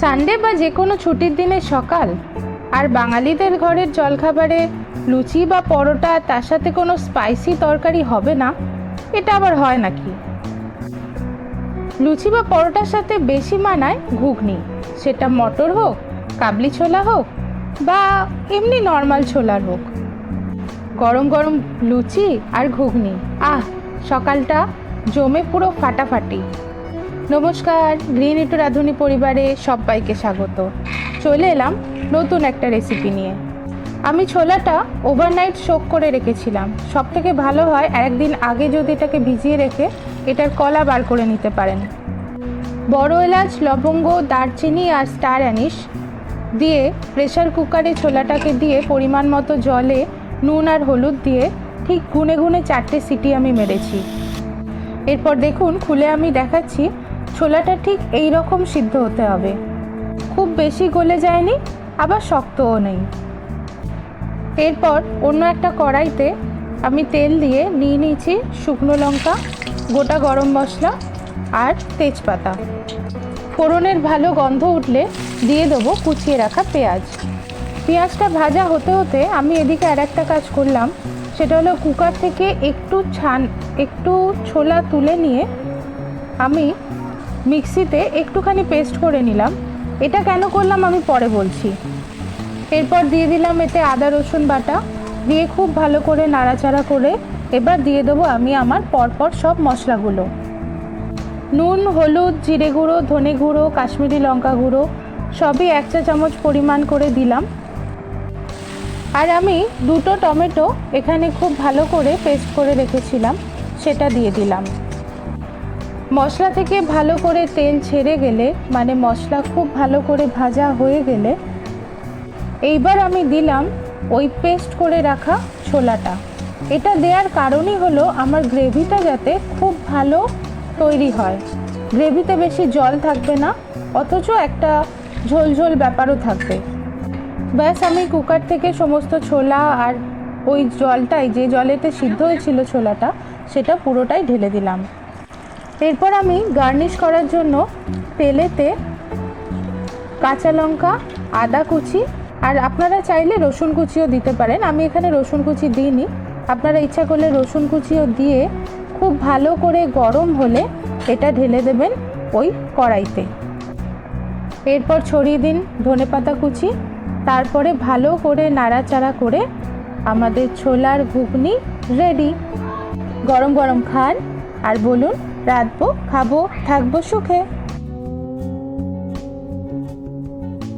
Sunday বা যে কোনো ছুটির দিনের সকাল। আর বাঙালিদের ঘরের জলখাবারে লুচি বা পরোটা, তার সাথে কোনো স্পাইসি তরকারি হবে না? এটা আবার হয় নাকি? লুচি বা পরোটার সাথে বেশি মানায় ঘুগনি। সেটা মটর হোক, কাবলি ছোলা হোক, বা এমনি নর্মাল ছোলার হোক। গরম গরম লুচি আর ঘুগনি। আহ, সকালটা জমে পুরো ফাটাফাটি। নমস্কার, গ্রিন ইটু রাঁধুনি পরিবারে সবাইকে স্বাগত। চলে এলাম নতুন একটা রেসিপি নিয়ে। আমি ছোলাটা ওভারনাইট শোক করে রেখেছিলাম। সব থেকে ভালো হয় একদিন আগে যদি এটাকে ভিজিয়ে রেখে এটার কলা বার করে নিতে পারেন। বড় এলাচ, লবঙ্গ, দারচিনি আর স্টার অ্যানিশ দিয়ে প্রেসার কুকারে ছোলাটাকে দিয়ে পরিমাণ মতো জলে নুন আর হলুদ দিয়ে ঠিক গুনে গুনে চারটে সিটি আমি মেরেছি। এরপর দেখুন খুলে আমি দেখাচ্ছি ছোলাটা ঠিক এই রকম সিদ্ধ হতে হবে। খুব বেশি গলে যায়নি, আবার শক্তও নেই। এরপর অন্য একটা কড়াইতে আমি তেল দিয়ে নিয়ে নিয়েছি শুকনো লঙ্কা, গোটা গরম মশলা আর তেজপাতা। ফোড়নের ভালো গন্ধ উঠলে দিয়ে দেবো কুচিয়ে রাখা পেঁয়াজ। পেঁয়াজটা ভাজা হতে হতে আমি এদিকে আর একটা কাজ করলাম, সেটা হলো কুকার থেকে একটু ছান, একটু ছোলা তুলে নিয়ে আমি মিক্সিতে একটুখানি পেস্ট করে নিলাম। এটা কেন করলাম আমি পরে বলছি। এরপর দিয়ে দিলাম এতে আদা, রসুন বাটা। দিয়ে খুব ভালো করে নাড়াচাড়া করে এবার দিয়ে দেবো আমি আমার পরপর সব মশলাগুলো। নুন, হলুদ, জিরে গুঁড়ো, ধনে গুঁড়ো, কাশ্মীরি লঙ্কা গুঁড়ো, সবই এক চা চামচ পরিমাণ করে দিলাম। আর আমি দুটো টমেটো এখানে খুব ভালো করে পেস্ট করে রেখেছিলাম, সেটা দিয়ে দিলাম। মশলা থেকে ভালো করে তেল ছেড়ে গেলে মানে মশলা খুব ভালো করে ভাজা হয়ে গেলে, এইবার আমি দিলাম ওই পেস্ট করে রাখা ছোলাটা। এটা দেওয়ার কারণই হলো আমার গ্রেভিটা যাতে খুব ভালো তৈরি হয়। গ্রেভিতে বেশি জল থাকবে না, অথচ একটা ঝোল ঝোল ব্যাপারও থাকবে। ব্যাস, আমি কুকার থেকে সমস্ত ছোলা আর ওই জলটাই, যে জলেতে সিদ্ধ হয়েছিল ছোলাটা, সেটা পুরোটাই ঢেলে দিলাম। এরপর আমি গার্নিশ করার জন্য তেলেতে কাঁচা লঙ্কা, আদা কুচি, আর আপনারা চাইলে রসুন কুচিও দিতে পারেন। আমি এখানে রসুন কুচি দিইনি। আপনারা ইচ্ছা করলে রসুন কুচিও দিয়ে খুব ভালো করে গরম হলে এটা ঢেলে দেবেন ওই কড়াইতে। এরপর ছড়িয়ে দিন ধনেপাতা কুচি। তারপরে ভালো করে নাড়াচাড়া করে আমাদের ছোলার ঘুগনি রেডি। গরম গরম খান, আর বলুন রাঁধবো খাব থাকব সুখে।